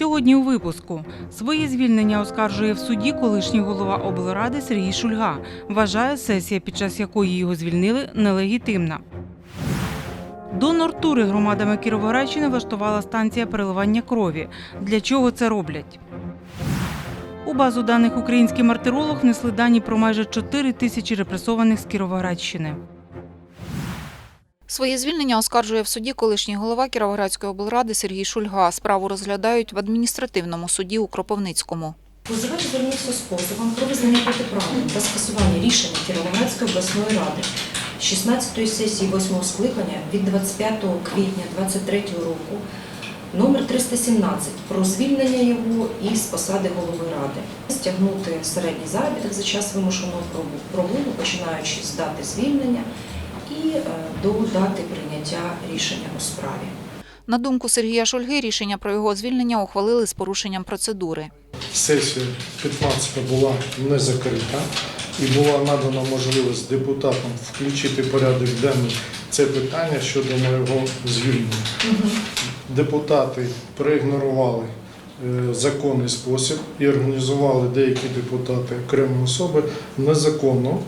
Сьогодні у випуску своє звільнення оскаржує в суді колишній голова облради Сергій Шульга. Вважає, сесія, під час якої його звільнили, нелегітимна. Донор тури громадами Кіровоградщини влаштувала станція переливання крові. Для чого це роблять? У базу даних український мартиролог внесли дані про майже 4 тисячі репресованих з Кіровоградщини. Своє звільнення оскаржує в суді колишній голова Кіровоградської облради Сергій Шульга. Справу розглядають в адміністративному суді у Кропивницькому. Позивач звернувся з позовом про визнання протиправним та скасування рішення Кіровоградської обласної ради 16-ї сесії 8-го скликання від 25 квітня 2023 року номер 317 про звільнення його із посади голови ради, стягнути середній заробіток за час вимушеного пробу- прогулу, починаючи з дати звільнення і е, до дати прийняття рішення у справі. На думку Сергія Шульги, рішення про його звільнення ухвалили з порушенням процедури. Сесія 15 була не закрита і була надана можливість депутатам включити порядок денний це питання щодо моєго звільнення. Депутати проігнорували е, законний спосіб і організували деякі депутати окремі особи незаконно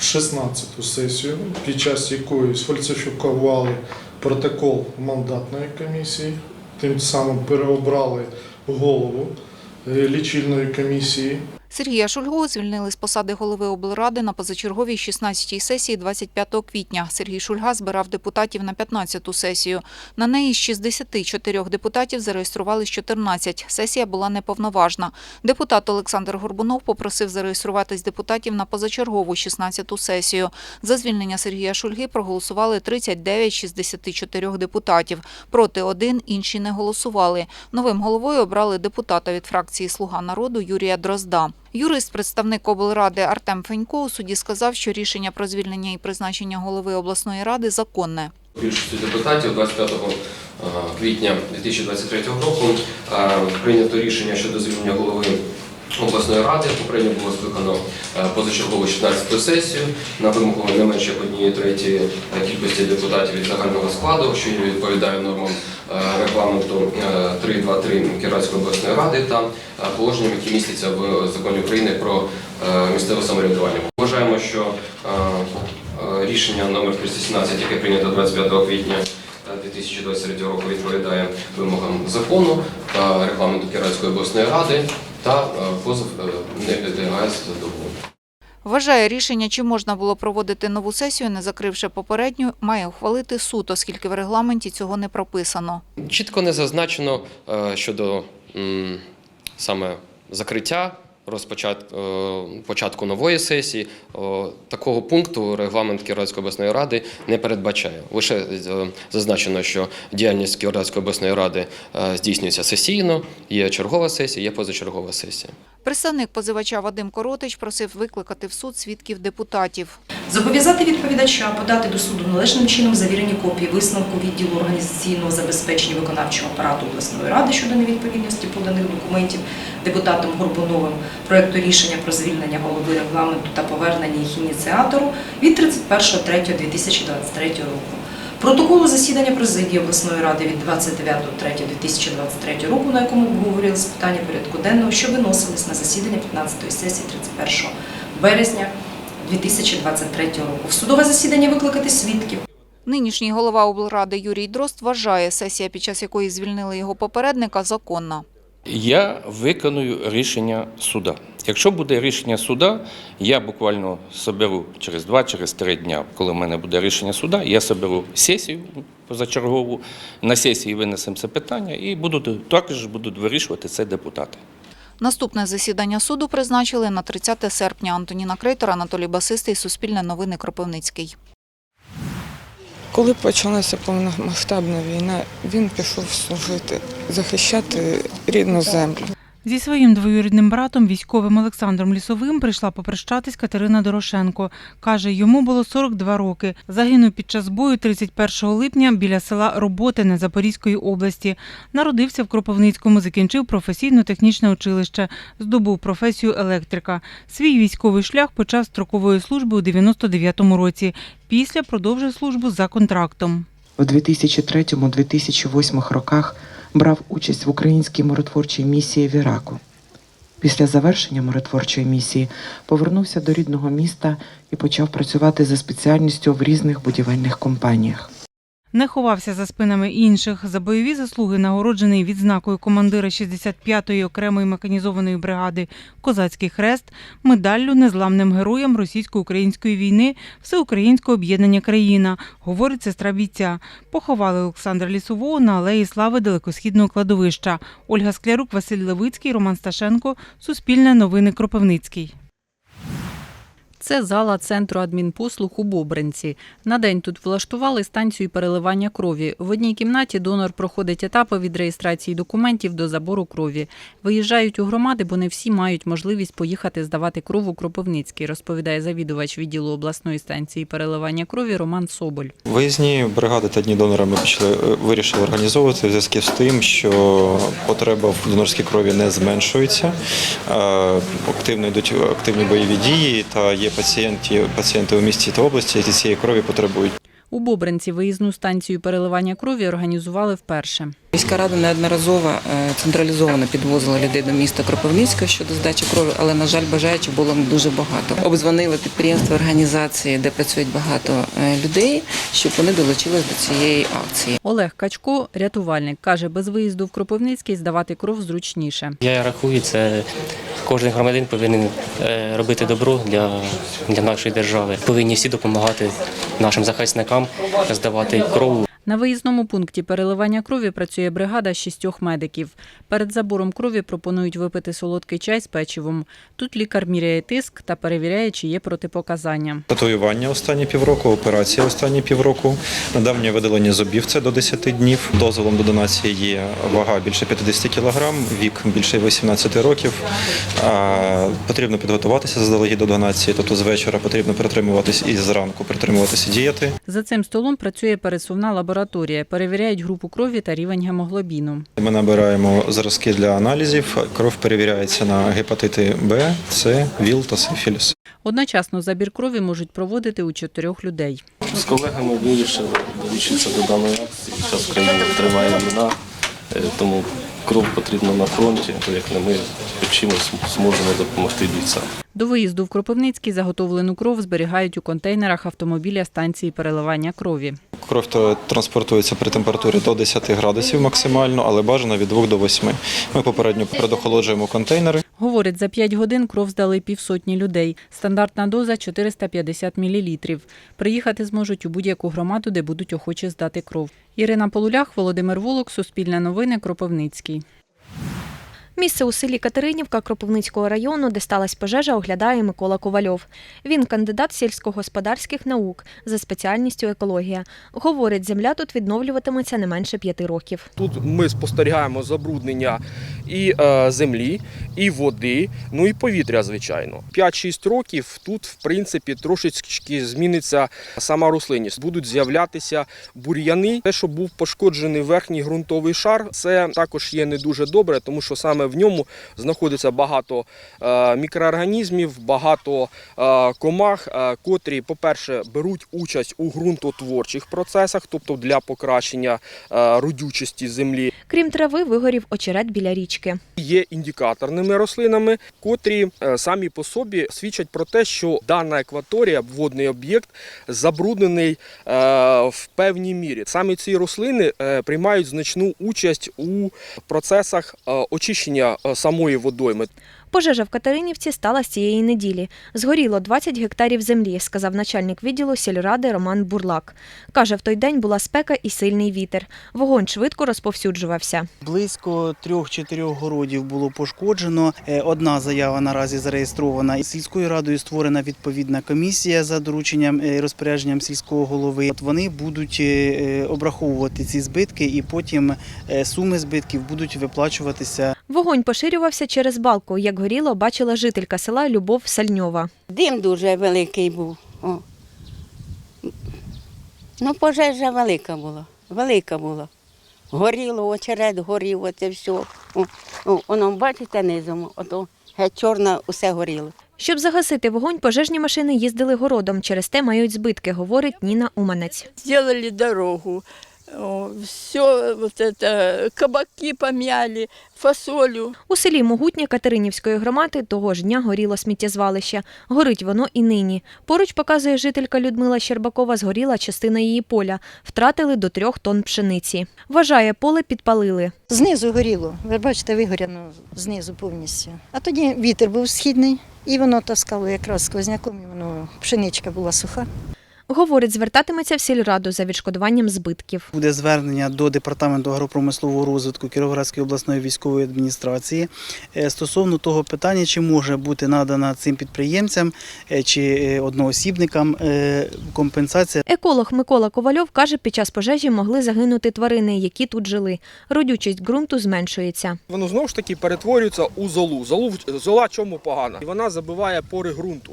16-ту сесію, під час якої сфальсифікували протокол мандатної комісії, тим самим переобрали голову е, лічильної комісії. Сергія Шульгу звільнили з посади голови облради на позачерговій 16-й сесії 25 квітня. Сергій Шульга збирав депутатів на 15-ту сесію. На неї з 64 депутатів зареєстрували 14. Сесія була неповноважна. Депутат Олександр Горбунов попросив зареєструватись депутатів на позачергову 16-ту сесію. За звільнення Сергія Шульги проголосували 39 з 64 депутатів. Проти один, інші не голосували. Новим головою обрали депутата від фракції Слуга народу Юрія Дрозда. Юрист, представник облради Артем Фенько у суді сказав, що рішення про звільнення і призначення голови обласної ради законне. Більшістю депутатів 25 квітня 2023 року е, прийнято рішення щодо звільнення голови обласної ради. Попередньо було скликано е, позачергову 16 сесію на вимогу не менше однієї третьої е, кількості депутатів від загального складу, що відповідає нормам е, регламенту е, 323 Кіровоградської обласної ради та е, положенням, які містяться в законі України про е, місцеве самоврядування. Вважаємо, що е, Е, Рішення номер 317, яке прийнято 25 квітня е, 2023 року, відповідає вимогам закону та регламенту Кіровської обласної ради, та е, позов е, не підлягає задоволенню. Вважає рішення, чи можна було проводити нову сесію, не закривши попередню, має ухвалити суд, оскільки в регламенті цього не прописано. Чітко не зазначено е, щодо саме закриття. Е, початку нової сесії такого пункту регламент Кіровоградської обласної ради не передбачає. Лише е, зазначено, що діяльність Кіровоградської обласної ради е, здійснюється сесійно. Є чергова сесія, є позачергова сесія. Представник позивача Вадим Коротич просив викликати в суд свідків депутатів. Зобов'язати відповідача подати до суду належним чином завірені копії висновку відділу організаційного забезпечення виконавчого апарату обласної ради щодо невідповідності поданих документів депутатом Горбуновим проекту рішення про звільнення голови регламенту та повернення їх ініціатору від 31.03.2023 року. Протоколу засідання президії обласної ради від 29.03.2023 року, на якому обговорювалися питання порядку денного, що виносились на засідання 15-ї сесії 31 березня 2023 року. В судове засідання викликати свідків. Нинішній голова облради Юрій Дрозд вважає, сесія, під час якої звільнили його попередника, законна. Я виконую рішення суда. Якщо буде рішення суда, я буквально соберу через два, через три дня, коли в мене буде рішення суда, я соберу сесію позачергову. На сесії винесемо це питання і будуть також будуть вирішувати це депутати. Наступне засідання суду призначили на 30 серпня. Антоніна Крейтор, Анатолій Басистий, Суспільне новини Кропивницький. Коли почалася повномасштабна війна, він пішов служити, захищати рідну землю. Зі своїм двоюрідним братом, військовим Олександром Лісовим, прийшла попрощатись Катерина Дорошенко. Каже, йому було 42 роки. Загинув під час бою 31 липня біля села Роботине Запорізької області. Народився в Кропивницькому, закінчив професійно-технічне училище, здобув професію електрика. Свій військовий шлях почав строкової служби у 99-му році. Після продовжив службу за контрактом. У 2003-2008 роках брав участь в українській миротворчій місії в Іраку. Після завершення миротворчої місії повернувся до рідного міста і почав працювати за спеціальністю в різних будівельних компаніях. Не ховався за спинами інших. За бойові заслуги нагороджений відзнакою командира 65-ї окремої механізованої бригади Козацький хрест, медаллю незламним героям російсько-української війни Всеукраїнського об'єднання країна, говорить сестра бійця. Поховали Олександра Лісового на алеї слави далекосхідного кладовища. Ольга Склярук, Василь Левицький, Роман Сташенко. Суспільне новини Кропивницький. Це зала центру адмінпослуг у Бобринці. На день тут влаштували станцію переливання крові. В одній кімнаті донор проходить етапи від реєстрації документів до забору крові. Виїжджають у громади, бо не всі мають можливість поїхати здавати кров у Кропивницький, розповідає завідувач відділу обласної станції переливання крові Роман Соболь. Виїзні бригади та дні донора ми почали е, вирішили організовувати в зв'язку з тим, що потреба в донорській крові не зменшується. Е, Активно йдуть активні бойові дії, та є пацієнти, пацієнти у місті та області, які цієї крові потребують. У Бобринці виїзну станцію переливання крові організували вперше. Міська рада неодноразово е, централізовано підвозила людей до міста Кропивницька щодо здачі крові, але на жаль, бажаючих було не дуже багато. Обдзвонили підприємства, організації, де працюють багато е, людей, щоб вони долучились до цієї акції. Олег Качко, рятувальник, каже, без виїзду в Кропивницький здавати кров зручніше. Я рахую, це кожен громадянин повинен е, робити добро для, для нашої держави. Повинні всі допомагати нашим захисникам здавати кров. На виїзному пункті переливання крові працює бригада з шістьох медиків. Перед забором крові пропонують випити солодкий чай з печивом. Тут лікар міряє тиск та перевіряє, чи є протипоказання. Татуювання останні півроку, операція останні півроку, недавнє видалення зубів це до 10 днів. Дозволом до донації є вага більше 50 кг, вік більше 18 років. Потрібно підготуватися заздалегідь до донації, тобто з вечора потрібно притримуватись і зранку притримуватися дієти. За цим столом працює пересувна лабораторія. Перевіряють групу крові та рівень гемоглобіну. Ми набираємо зразки для аналізів. Кров перевіряється на гепатити Б, С, ВІЛ та сифіліс. Одночасно забір крові можуть проводити у чотирьох людей. З колегами вирішили долучитися до даної акції. Зараз в країні триває війна, е, тому кров потрібна на фронті, як не ми чимось зможемо допомогти бійцям. До виїзду в Кропивницький заготовлену кров зберігають у контейнерах автомобіля станції переливання крові. Кров то транспортується при температурі до 10 градусів максимально, але бажано від 2 до 8. Ми попередньо предохолоджуємо контейнери. Говорить, за 5 годин кров здали півсотні людей. Стандартна доза 450 мл. Приїхати зможуть у будь-яку громаду, де будуть охочі здати кров. Ірина Полулях, Володимир Волок, Суспільне новини, Кропивницький. Місце у селі Катеринівка Кропивницького району, де сталася пожежа, оглядає Микола Ковальов. Він кандидат сільськогосподарських наук за спеціальністю екологія. Говорить, земля тут відновлюватиметься не менше п'яти років. Тут ми спостерігаємо забруднення і е, землі, і води, ну і повітря, звичайно. 5-6 років тут, в принципі, трошечки зміниться сама рослинність. Будуть з'являтися бур'яни. Те, що був пошкоджений верхній ґрунтовий шар, це також є не дуже добре, тому що саме в ньому знаходиться багато е, мікроорганізмів, багато е, комах, е, котрі, по-перше, беруть участь у ґрунтотворчих процесах, тобто для покращення родючості землі. Крім трави, вигорів очерет біля річки. Є індикаторними рослинами, котрі самі по собі свідчать про те, що дана екваторія, водний об'єкт, забруднений в певній мірі. Саме ці рослини приймають значну участь у процесах очищення е, самої водойми. Пожежа в Катеринівці стала з цієї неділі. Згоріло 20 гектарів землі, сказав начальник відділу сільради Роман Бурлак. Каже, в той день була спека і сильний вітер. Вогонь швидко розповсюджувався. Близько трьох-чотирьох городів було пошкоджено. Е, Одна заява наразі зареєстрована. Сільською радою створена відповідна комісія за дорученням і розпорядженням сільського голови. От вони будуть е, обраховувати ці збитки, і потім е, суми збитків будуть виплачуватися Вогонь поширювався через балку, як горіло, бачила жителька села Любов Сальньова. Дим дуже великий був. О. Ну, пожежа велика була, велика була. Горіло, очерет горів, оце все. О, о, воно, бачите, низом, ото геть чорне усе горіло. Щоб загасити вогонь, пожежні машини їздили городом. Через те мають збитки, говорить Ніна Уманець. Сделали дорогу, все вот это, кабаки помяли, фасолю. У селі Могутня Катеринівської громади того ж дня горіло сміттєзвалище. Горить воно і нині. Поруч показує жителька Людмила Щербакова, згоріла частина її поля. Втратили до трьох тонн пшениці. Вважає, поле підпалили. Знизу горіло. Ви бачите, вигоряно знизу повністю. А тоді вітер був східний, і воно таскало якраз сквозняком, і воно пшеничка була суха. Говорить, звертатиметься в сільраду за відшкодуванням збитків. Буде звернення до департаменту агропромислового розвитку Кіровоградської обласної військової адміністрації е, стосовно того питання, чи може бути надана цим підприємцям е, чи е, одноосібникам компенсація. Еколог Микола Ковальов каже, під час пожежі могли загинути тварини, які тут жили. Родючість ґрунту зменшується. Воно знову ж таки перетворюється у золу. Золу зола чому погана? Вона забиває пори ґрунту.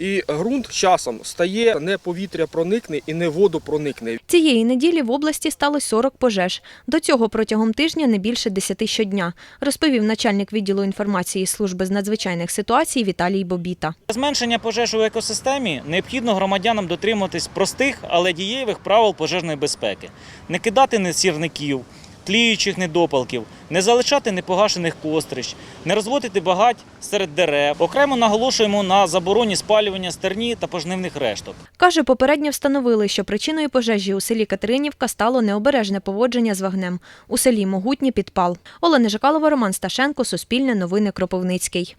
І ґрунт часом стає не повітря проникне і не воду проникне. Цієї неділі в області сталося 40 пожеж. До цього протягом тижня не більше 10 щодня, розповів начальник відділу інформації служби з надзвичайних ситуацій Віталій Бобіта. Зменшення пожеж у екосистемі необхідно громадянам дотримуватись простих, але дієвих правил пожежної безпеки, не кидати несірників, тліючих недопалків, не залишати непогашених кострищ, не розводити багать серед дерев. Окремо наголошуємо на забороні спалювання стерні та пожнивних решток. Каже, попередньо встановили, що причиною пожежі у селі Катеринівка стало необережне поводження з вогнем. У селі Могутній підпал. Олена Жакалова, Роман Сташенко, Суспільне новини Кропивницький.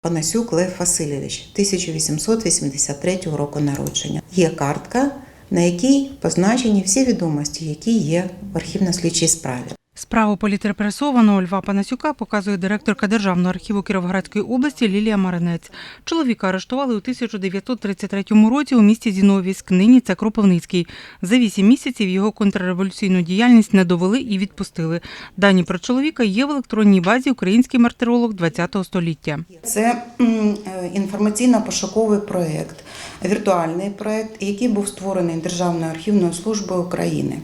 Панасюк Лев Васильович, 1883 року народження. Є картка, на якій позначені всі відомості, які є в архівно-слідчій справі. Справу політрепресованого Льва Панасюка показує директорка Державного архіву Кіровоградської області Лілія Маринець. Чоловіка арештували у 1933 році у місті Зіновівськ, нині це Кропивницький. За вісім місяців його контрреволюційну діяльність не довели і відпустили. Дані про чоловіка є в електронній базі Український мартиролог ХХ століття. Це е, інформаційно-пошуковий проєкт, віртуальний проєкт, який був створений Державною архівною службою України.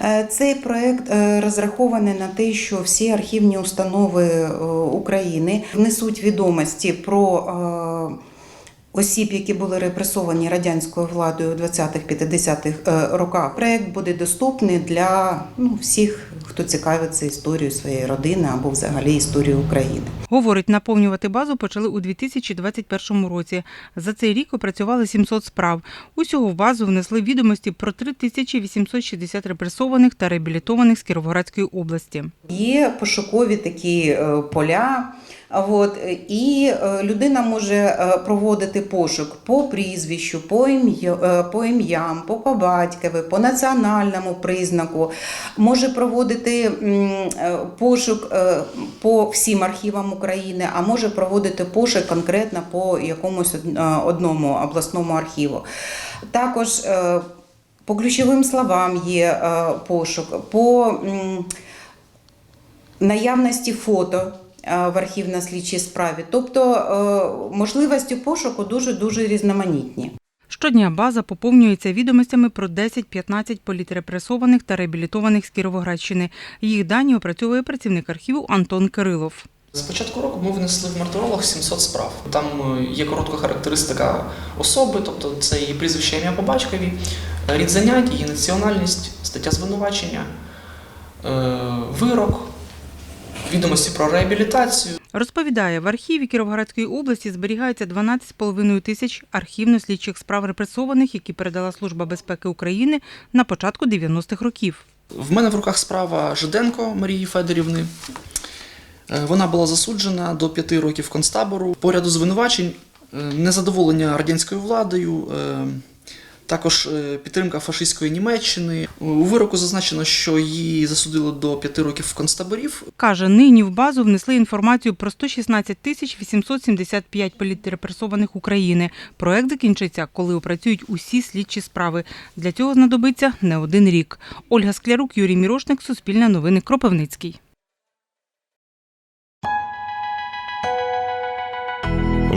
Е, Цей проєкт е, розрахований на те, що всі архівні установи е, України внесуть відомості про. Осіб, які були репресовані радянською владою у 20-50-х е, роках, проект буде доступний для ну, всіх, хто цікавиться історією своєї родини або взагалі історією України. Говорить, наповнювати базу почали у 2021 році. За цей рік опрацювали 700 справ. Усього в базу внесли відомості про 3860 репресованих та реабілітованих з Кіровоградської області. Є пошукові такі е, поля. От, е, і е, людина може е, проводити пошук по прізвищу, по ім'я- е, по ім'ям, по, по батькові, по національному признаку, може проводити пошук по всім архівам України, а може проводити пошук конкретно по якомусь одному обласному архіву. Також по ключовим словам є пошук, по наявності фото в архівно-слідчій справі. Тобто е, можливості пошуку дуже-дуже різноманітні. Щодня база поповнюється відомостями про 10-15 політрепресованих та реабілітованих з Кіровоградщини. Їх дані опрацьовує працівник архіву Антон Кирилов. З початку року ми внесли в мартиролог 700 справ. Там е, є коротка характеристика особи, тобто це її прізвище ім'я по батькові, рід занять, її національність, стаття звинувачення, е, вирок, відомості про реабілітацію. Розповідає, в архіві Кіровоградської області зберігається 12,5 тисяч архівно-слідчих справ репресованих, які передала Служба безпеки України на початку 90-х років. В мене в руках справа Жиденко Марії Федорівни. Е, Вона була засуджена до п'яти років концтабору. По ряду звинувачень е, незадоволення радянською владою, е, також е, підтримка фашистської Німеччини. У вироку зазначено, що її засудили до п'яти років концтаборів. Каже, нині в базу внесли інформацію про 116 тисяч 875 політрепресованих України. Проект закінчиться, коли опрацюють усі слідчі справи. Для цього знадобиться не один рік. Ольга Склярук, Юрій Мірошник, Суспільне новини, Кропивницький.